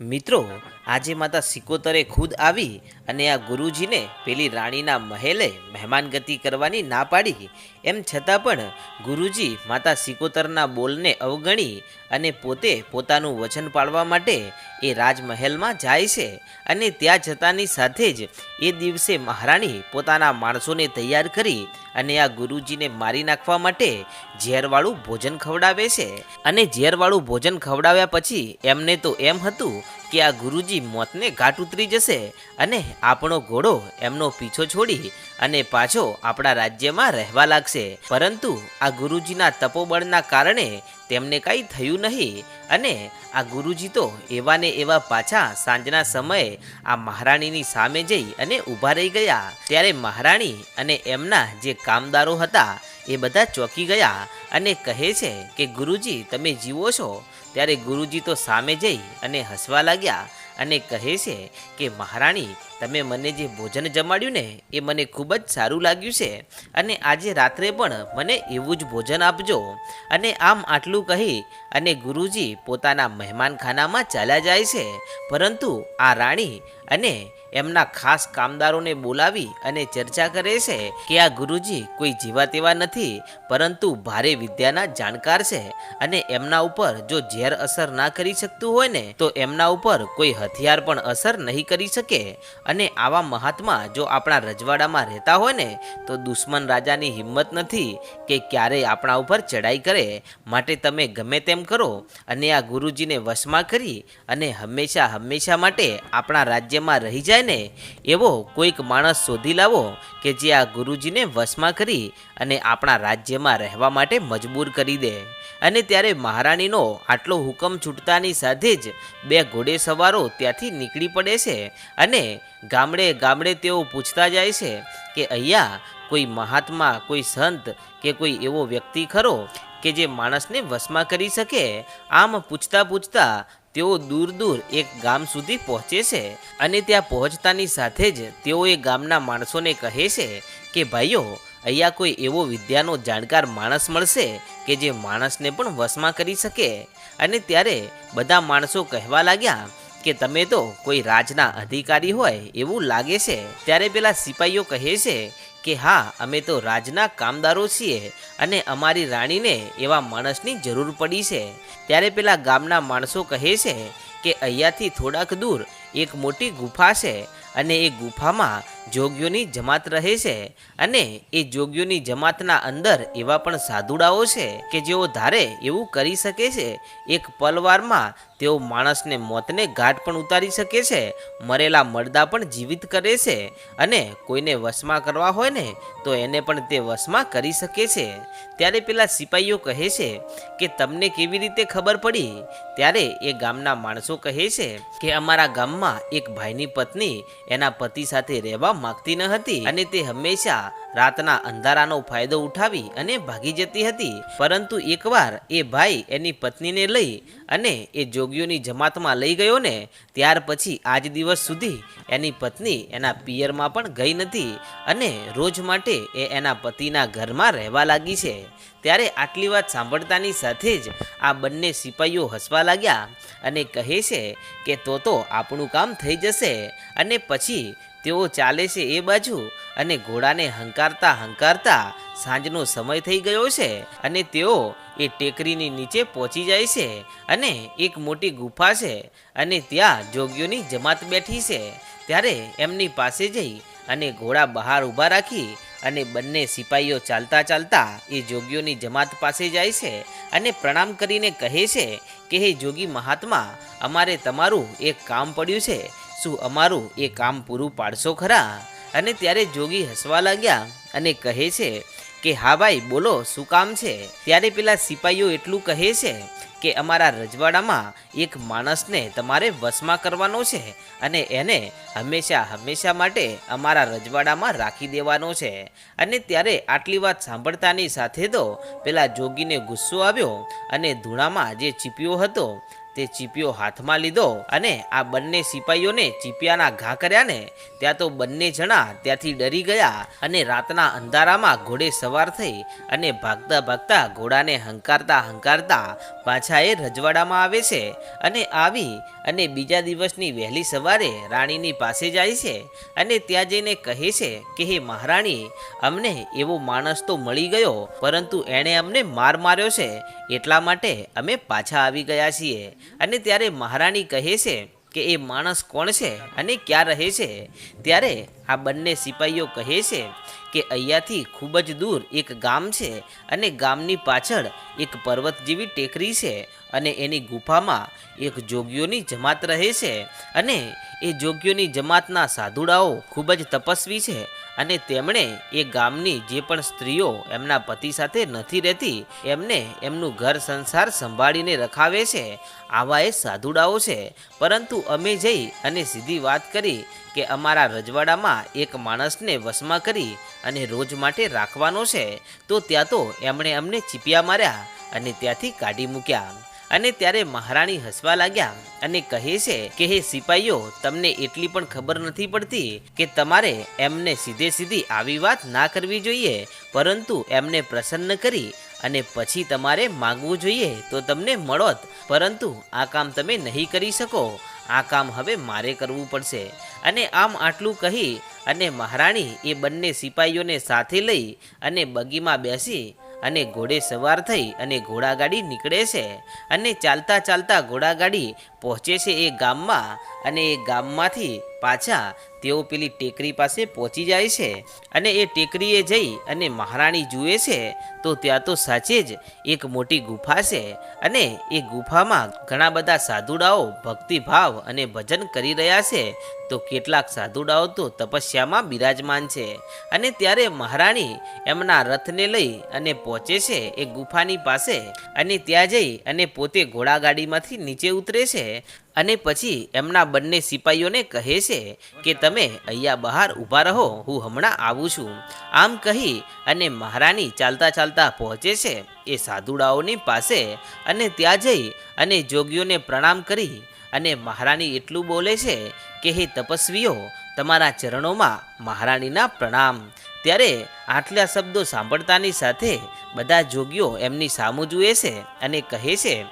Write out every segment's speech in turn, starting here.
મિત્રો, આજે માતા સિકોતરે ખુદ આવી અને આ ગુરુજીને પેલી રાણીના મહેલે મહેમાનગતિ કરવાની ના પાડી. એમ છતાં પણ ગુરુજી માતા સિકોતરના બોલને અવગણી અને પોતે પોતાનું વચન પાળવા માટે એ રાજમહેલમાં જાય છે અને ત્યાં જતાની સાથે જ એ દિવસે મહારાણી પોતાના માણસોને તૈયાર કરી અને આ ગુરુજીને મારી નાખવા માટે ઝેરવાળું ભોજન ખવડાવે છે. અને ઝેરવાળું ભોજન ખવડાવ્યા પછી એમને તો એમ હતું કે આ ગુરુજી મોતને ઘાટ ઉતરી જશે અને આપણો ઘોડો એમનો પીછો છોડી અને પાછો આપણા રાજ્યમાં રહેવા લાગશે. પરંતુ આ ગુરુજીના તપોબળના કારણે તેમને કાંઈ થયું નહીં અને આ ગુરુજી તો એવા ને એવા પાછા સાંજના સમયે આ મહારાણીની સામે જઈ અને ઊભા રહી ગયા. ત્યારે મહારાણી અને એમના જે કામદારો હતા એ બધા ચોંકી ગયા અને કહે છે કે, ગુરુજી, તમે જીવો છો? ત્યારે ગુરુજી તો સામે જઈ અને હસવા લાગ્યા અને કહે છે કે મહારાણી તમે મને જે ભોજન જમાડ્યું ને, એ મને ખૂબ જ સારું લાગ્યું છે. અને આજે રાત્રે પણ મને એવું જ ભોજન આપજો. અને આમ આટલું કહી અને ગુરુજી પોતાના મહેમાનખાનામાં ચાલ્યા જાય છે. પરંતુ આ રાણી અને એમના ખાસ કામદારોને બોલાવી અને ચર્ચા કરે છે કે આ ગુરુજી કોઈ જીવા તેવા નથી, પરંતુ ભારે વિદ્યાના જાણકાર છે. અને એમના ઉપર જો ઝેર અસર ના કરી શકતું હોય ને, તો એમના ઉપર કોઈ હથિયાર પણ અસર નહીં કરી શકે. અને આવા મહાત્મા જો આપણા રજવાડામાં રહેતા હોય ને, તો દુશ્મન રાજાની હિંમત નથી કે ક્યારેય આપણા ઉપર ચડાઈ કરે. માટે તમે ગમે તેમ કરો અને આ ગુરુજીને વશમાં કરી અને હંમેશા હંમેશા માટે આપણા રાજ્યમાં રહી જાય ને, એવો કોઈક માણસ શોધી લાવો કે જે આ ગુરુજીને વશમાં કરી અને આપણા રાજ્યમાં રહેવા માટે મજબૂર કરી દે. અને ત્યારે મહારાણીનો આટલો હુકમ છૂટતાની સાથે જ બે ઘોડે સવારો ત્યાંથી નીકળી પડે છે અને ગામડે ગામડે તેઓ પૂછતા જાય છે કે અહીંયા કોઈ મહાત્મા, કોઈ સંત કે કોઈ એવો વ્યક્તિ ખરો કે જે માણસને વશમાં કરી શકે? આમ પૂછતા પૂછતા તેઓ દૂર દૂર એક ગામ સુધી પહોંચે છે અને ત્યાં પહોંચતાની સાથે જ તેઓ એ ગામના માણસોને કહે છે કે, ભાઈઓ, અહીંયા કોઈ એવો વિદ્યાનો જાણકાર માણસ મળશે કે જે માણસને પણ વશમાં કરી શકે? અને ત્યારે બધા માણસો કહેવા લાગ્યા કે તમે તો કોઈ રાજના અધિકારી હોય એવું લાગે છે, ત્યારે પેલા સિપાહીઓ કહે છે કે હા, અમે તો રાજના કામદારો છીએ અને અમારી રાણીને એવા માણસની જરૂર પડી છે. ત્યારે પેલા ગામના માણસો કહે છે કે અહીંયાથી થોડાક દૂર એક મોટી ગુફા છે અને એ ગુફામાં જોગીઓની જમાત રહે છે અને એ જોગીઓની જમાતના અંદર એવા પણ સાધુડાઓ છે કે જેઓ ધારે એવું કરી શકે છે. એક પલવારમાં તેઓ માણસને મોતને ઘાટ પણ ઉતારી શકે છે, મરેલા મરદા પણ જીવિત કરે છે અને કોઈને વશમાં કરવા હોય ને તો એને પણ તે વશમાં કરી શકે છે. ત્યારે પેલા સિપાહીઓ કહે છે કે તમને કેવી રીતે ખબર પડી? ત્યારે એ ગામના માણસો કહે છે કે અમારા ગામમાં એક ભાઈની પત્ની એના પતિ સાથે રહેવા માંગતી ન હતી અને તે હંમેશા રાતના અંધારાનો ફાયદો ઉઠાવી અને ભાગી જતી હતી. પરંતુ એકવાર એ ભાઈ એની પત્નીને લઈ અને એ જોગીઓની જમાતમાં લઈ ગયો ને, ત્યાર પછી આજ દિવસ સુધી એની પત્ની એના પિયરમાં પણ ગઈ નથી અને રોજ માટે એ એના પતિના ઘરમાં રહેવા લાગી છે. ત્યારે આટલી વાત સાંભળતાની સાથે જ આ બંને સિપાહીઓ હસવા લાગ્યા અને કહે છે કે તો તો આપણું કામ થઈ જશે. અને પછી તેઓ ચાલે છે એ બાજુ અને ઘોડાને હંકારતા હંકારતા સાંજનો સમય થઈ ગયો છે અને તેઓ એ ટેકરીની નીચે પહોંચી જાય છે અને એક મોટી ગુફા છે અને ત્યાં જોગીઓની જમાત બેઠી છે. ત્યારે એમની પાસે જઈ અને ઘોડા બહાર ઊભા રાખી અને બંને સિપાહીઓ ચાલતા ચાલતા એ જોગીઓની જમાત પાસે જાય છે અને પ્રણામ કરીને કહે છે કે, હે જોગી મહાત્મા, અમારે તમારું એક કામ પડ્યું છે. શું અમારું એ કામ પૂરું પાડશો ખરા? અને ત્યારે જોગી હસવા લાગ્યા અને કહે છે કે, હા ભાઈ, બોલો, શું કામ છે? ત્યારે પેલા સિપાહીઓ એટલું કહે છે કે, અમારા રજવાડામાં એક માણસને તમારે વશમાં કરવાનો છે અને એને હંમેશા હંમેશા માટે અમારા રજવાડામાં રાખી દેવાનો છે. અને ત્યારે આટલી વાત સાંભળતાની સાથે તો પેલા જોગીને ગુસ્સો આવ્યો અને ધૂણામાં જે ચીપ્યો હતો તે ચીપિયો હાથમાં લીધો અને આ બંને સિપાહીઓને ચીપિયાના ઘા કર્યા ને ત્યાં તો બંને જણા ત્યાંથી ડરી ગયા અને રાતના અંધારામાં ઘોડે સવાર થઈ અને ભાગતા ભાગતા ઘોડાને હંકારતા હંકારતા પાછા એ રજવાડામાં આવે છે અને આવી અને બીજા દિવસની વહેલી સવારે રાણીની પાસે જાય છે અને ત્યાં જઈને કહે છે કે, હે મહારાણી, અમને એવો માણસ તો મળી ગયો, પરંતુ એણે અમને માર માર્યો છે. એટલા માટે અમે પાછા આવી ગયા છીએ. અને ત્યારે મહારાણી કહે છે કે એ માણસ કોણ છે અને ક્યાં રહે છે? ત્યારે આ બંને સિપાહીઓ કહે છે કે અહીંયાથી ખૂબ જ દૂર એક ગામ છે અને ગામની પાછળ એક પર્વત જેવી ટેકરી છે અને એની ગુફામાં એક જોગીઓની જમાત રહે છે અને એ જોગીઓની જમાતના સાધુડાઓ ખૂબ જ તપસ્વી છે અને તેમણે એ ગામની જે પણ સ્ત્રીઓ એમના પતિ સાથે નથી રહેતી, એમને એમનું ઘર સંસાર સંભાળીને રખાવે છે, આવા એ સાધુડાઓ છે. પરંતુ અમે જઈ અને સીધી વાત કરી કે અમારા રજવાડામાં એક માણસને વશમાં કરી અને રોજ માટે રાખવાનો છે, તો ત્યાં તો એમણે અમને ચીપિયા માર્યા અને ત્યાંથી કાઢી મૂક્યા. અને ત્યારે મહારાણી હસવા લાગ્યા અને કહે છે કે, હે સિપાહીઓ તમને એટલી પણ ખબર નથી પડતી કે તમારે એમને સીધે સીધી આવી વાત ના કરવી જોઈએ, પરંતુ એમને પ્રસન્ન કરી અને પછી તમારે માંગવું જોઈએ તો તમને મળોત, પરંતુ આ કામ તમે નહીં કરી શકો. આ કામ હવે મારે કરવું પડશે. અને આમ આટલું કહી અને મહારાણી એ બંને સિપાહીઓને સાથે લઈ અને બગીમાં બેસી અને ઘોડે સવાર થઈ અને ઘોડાગાડી નીકળે છે અને ચાલતા ચાલતા ઘોડાગાડી પહોંચે છે એ ગામમાં અને એ ગામમાંથી પાછા તેઓ પેલી ટેકરી પાસે પહોંચી જાય છે અને એ ટેકરીએ જઈ અને મહારાણી જુએ છે, તો ત્યાં તો સાચે જ એક મોટી ગુફા છે અને એ ગુફામાં ઘણા બધા સાધુડાઓ ભક્તિભાવ અને ભજન કરી રહ્યા છે, તો કેટલાક સાધુડાઓ તો તપસ્યામાં બિરાજમાન છે અને ત્યારે મહારાણી એમના રથને લઈ અને પહોંચે છે એ ગુફાની પાસે અને ત્યાં જઈ અને પોતે ઘોડાગાડીમાંથી નીચે ઉતરે છે અને પછી એમના બંને સિપાહીઓને કહે છે કે તમે અહીંયા બહાર ઊભા રહો, હું હમણાં આવું છું. આમ કહી અને મહારાણી ચાલતા ચાલતા પહોંચે છે. એ સાધુડાઓની પાસે અને ત્યાં જઈ અને જોગીઓને પ્રણામ કરી અને મહારાણી એટલું બોલે છે કે, હે તપસ્વીઓ, તમારા ચરણોમાં મહારાણીના પ્રણામ. ત્યારે આટલા શબ્દો સાંભળતાની સાથે બધા જોગીઓ એમની સામું જુએ છે અને કહે છે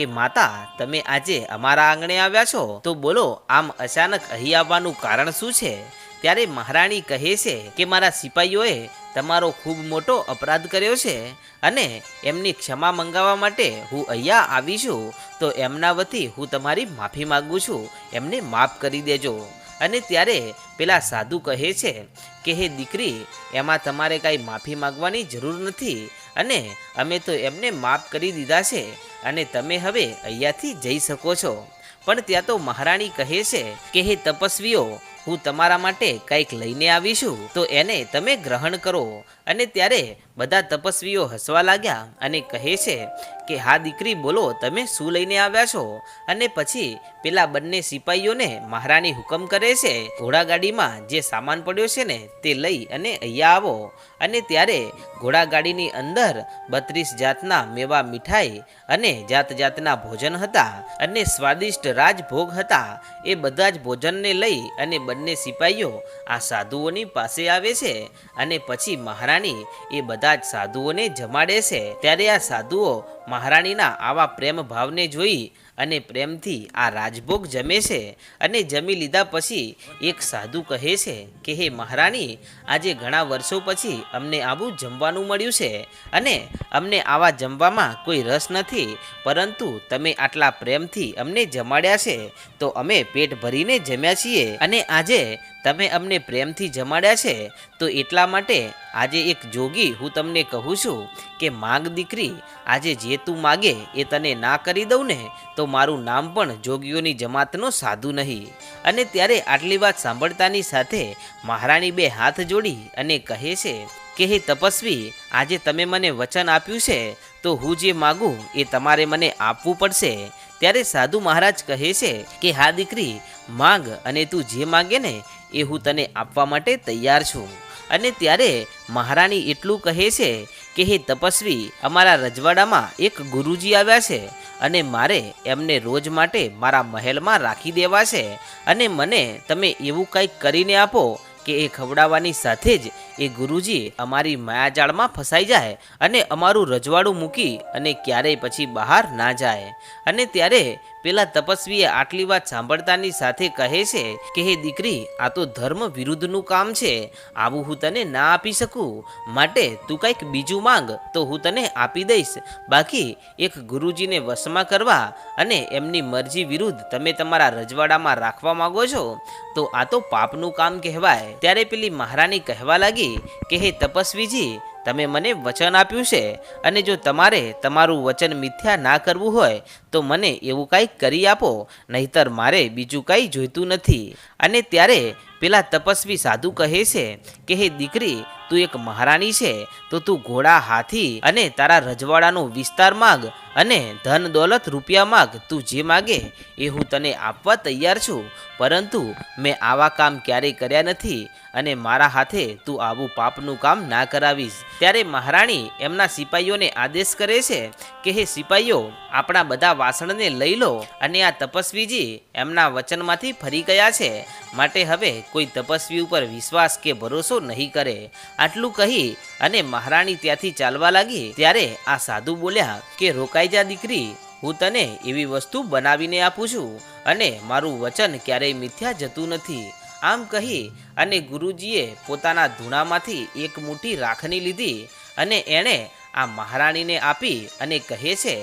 કે, માતા, તમે આજે અમારા આંગણે આવ્યા છો? તો બોલો, આમ અચાનક અહીં આવવાનું કારણ શું છે? ત્યારે મહારાણી કહે છે કે, મારા સિપાહીઓએ તમારો ખૂબ મોટો અપરાધ કર્યો છે અને એમની ક્ષમા મંગાવવા માટે હું અહીંયા આવી છું. તો એમના વતી હું તમારી માફી માગું છું. એમને માફ કરી દેજો. અને ત્યારે પેલા સાધુ કહે છે કે, હે દીકરી, એમાં તમારે કાંઈ માફી માગવાની જરૂર નથી અને અમે તો એમને માફ કરી દીધા છે. અને તમે હવે અહીંયાથી જઈ શકો છો. પણ ત્યાં તો મહારાણી કહે છે કે, હે તપસ્વીઓ હું તમારા માટે કંઈક લઈને આવીશું, તો એને તમે ગ્રહણ કરો. અને ત્યારે બધા તપસ્વીઓ હસવા લાગ્યા અને કહે છે કે, હા, દીકરી, બોલો, તમે શું લઈને આવ્યા છો? અને પછી પેલા બંને સિપાહીઓને મહારાણી હુકમ કરે છે, ઘોડાગાડીમાં જે સામાન પડ્યો છે ને, તે લઈ અને અહીંયા આવો. અને ત્યારે ઘોડાગાડીની અંદર બત્રીસ જાતના મેવા મીઠાઈ અને જાત જાતના ભોજન હતા. અને સ્વાદિષ્ટ રાજભોગ હતા. એ બધા જ ભોજનને લઈ અને બંને સિપાહીઓ આ સાધુઓની પાસે આવે છે અને પછી મહારાણી એ બધા જ સાધુઓને જમાડે છે. ત્યારે આ સાધુઓ મહારાણીના આવા પ્રેમ ભાવને જોઈ અને પ્રેમથી આ રાજભોગ જમે છે અને જમી લીધા પછી એક સાધુ કહે છે કે, હે મહારાણી, આજે ઘણા વર્ષો પછી અમને આવું જમવાનું મળ્યું છે અને અમને આવા જમવામાં કોઈ રસ નથી, પરંતુ તમે આટલા પ્રેમથી અમને જમાડ્યા છે, તો અમે પેટ ભરીને જમ્યા છીએ અને આજે તમે અમને પ્રેમથી જમાડ્યા છે, તો એટલા માટે આજે એક જોગી હું તમને કહું છું કે, માગ દીકરી, આજે જે તું માગે એ તને ના કરી દઉં ને, તો મારું નામ પણ જોગીઓની જમાતનો સાધુ નહીં. અને ત્યારે આટલી વાત સાંભળતાની સાથે મહારાણી બે હાથ જોડી અને કહે છે કે, હે તપસ્વી, આજે તમે મને વચન આપ્યું છે, તો હું જે માગું એ તમારે મને આપવું પડશે. ત્યારે સાધુ મહારાજ કહે છે કે, હા દીકરી, માંગ અને તું જે માગે ને એ હું તને આપવા માટે તૈયાર છું. અને ત્યારે મહારાણી એટલું કહે છે કે હે તપસ્વી, અમારા રજવાડામાં એક ગુરુજી આવ્યા છે અને મારે એમને રોજ માટે મારા મહેલમાં રાખી દેવા છે અને મને તમે એવું કંઈક કરીને આપો કે એ ખવડાવવાની સાથે જ એ ગુરુજી અમારી માયાજાળમાં ફસાઈ જાય અને અમારું રજવાડું મૂકી અને ક્યારેય પછી બહાર ના જાય. અને ત્યારે પેલા તપસ્વીએ આટલી વાત સાંભળતાની સાથે કહે છે કે, હે દીકરી, આ તો ધર્મ વિરુદ્ધનું કામ છે. આવું હું તને ના આપી શકું. માટે તું કંઈક બીજું માંગ, તો હું તને આપી દઈશ. બાકી એક ગુરુજીને વશમાં કરવા અને એમની મરજી વિરુદ્ધ તમે તમારા રજવાડામાં રાખવા માંગો છો, તો આ તો પાપનું કામ કહેવાય. ત્યારે પેલી મહારાણી કહેવા લાગી કે, હે તપસ્વીજી તમે મને વચન આપ્યું છે અને જો તમારે તમારું વચન મિથ્યા ના કરવું હોય, તો મને એવું કંઈક કરી આપો, નહીતર મારે બીજું કંઈ જોઈતું નથી. અને ત્યારે પેલા તપસ્વી સાધુ કહે છે કે, હે દીકરી, તું એક મહારાણી છે, તો તું ઘોડા હાથી અને તારા રજવાડાનો વિસ્તાર માગ અને ધન દોલત રૂપિયા માગ તું જે માગે એ હું તને આપવા તૈયાર છું. પરંતુ મેં આવા કામ ક્યારેય કર્યા નથી અને મારા હાથે તું આવું પાપનું કામ ના કરાવીશ. ત્યારે મહારાણી એમના સિપાહીઓને આદેશ કરે છે કે, હે સિપાહીઓ આપણા બધા વાસણને લઈ લો અને આ તપસ્વીજી એમના વચનમાંથી ફરી ગયા છે. માટે હવે કોઈ તપસ્વી ઉપર વિશ્વાસ કે ભરોસો નહીં કરે. આટલું કહી અને મહારાણી ત્યાંથી ચાલવા લાગી ત્યારે આ સાધુ બોલ્યા કે, રોકાઈ જા દીકરી, હું તને એવી વસ્તુ બનાવીને આપું છું અને મારું વચન ક્યારેય મિથ્યા જતું નથી. આમ કહી અને ગુરુજીએ પોતાના ધૂણામાંથી એક મુઠ્ઠી રાખની લીધી અને એણે આ મહારાણીને આપી અને કહે છે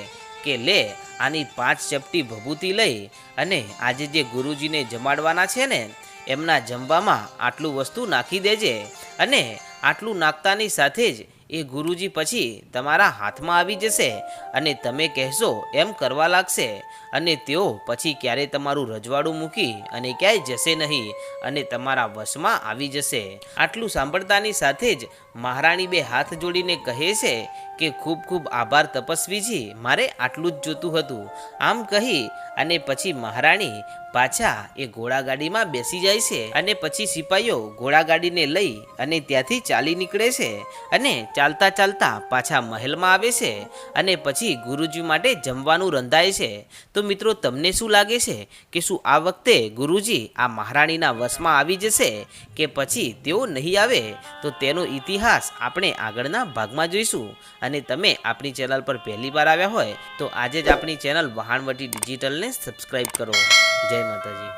કે, લે, આની પાંચ ચપટી ભભૂતિ લઈ અને આજે જે ગુરુજીને જમાડવાના છે ને, એમના જમવામાં આટલું વસ્તુ નાખી દેજે અને આટલું નાખતાની સાથે જ એ ગુરુજી પછી તમારા હાથમાં આવી જશે અને તમે કહેશો, એમ કરવા લાગશે. અને તેઓ પછી ક્યારેય તમારું રજવાડું મૂકી અને ક્યાંય જશે નહીં અને તમારા વશમાં આવી જશે. આટલું સાંભળતાની સાથે જ મહારાણી બે હાથ જોડીને કહે છે કે, ખૂબ ખૂબ આભાર તપસ્વીજી, મારે આટલું જ જોતું હતું. આમ કહી અને પછી મહારાણી પાછા એ ઘોડાગાડીમાં બેસી જાય છે અને પછી સિપાહીઓ ઘોડાગાડીને લઈ અને ત્યાંથી ચાલી નીકળે છે અને ચાલતા ચાલતા પાછા મહેલમાં આવે છે અને પછી ગુરુજી માટે જમવાનું રંધાય છે. તો મિત્રો, તમને શું લાગે છે કે શું આ વખતે ગુરુજી આ મહારાણીના વશમાં આવી જશે કે પછી તેઓ નહીં આવે? તો તેનો ઇતિહાસ આપણે આગળના ભાગમાં જોઈશું. અને તમે આપણી ચેનલ પર પહેલી વાર આવ્યા હોય, તો આજે જ આપણી ચેનલ વહાણવટી ડિજિટલને સબસ્ક્રાઈબ કરો. જય માતાજી.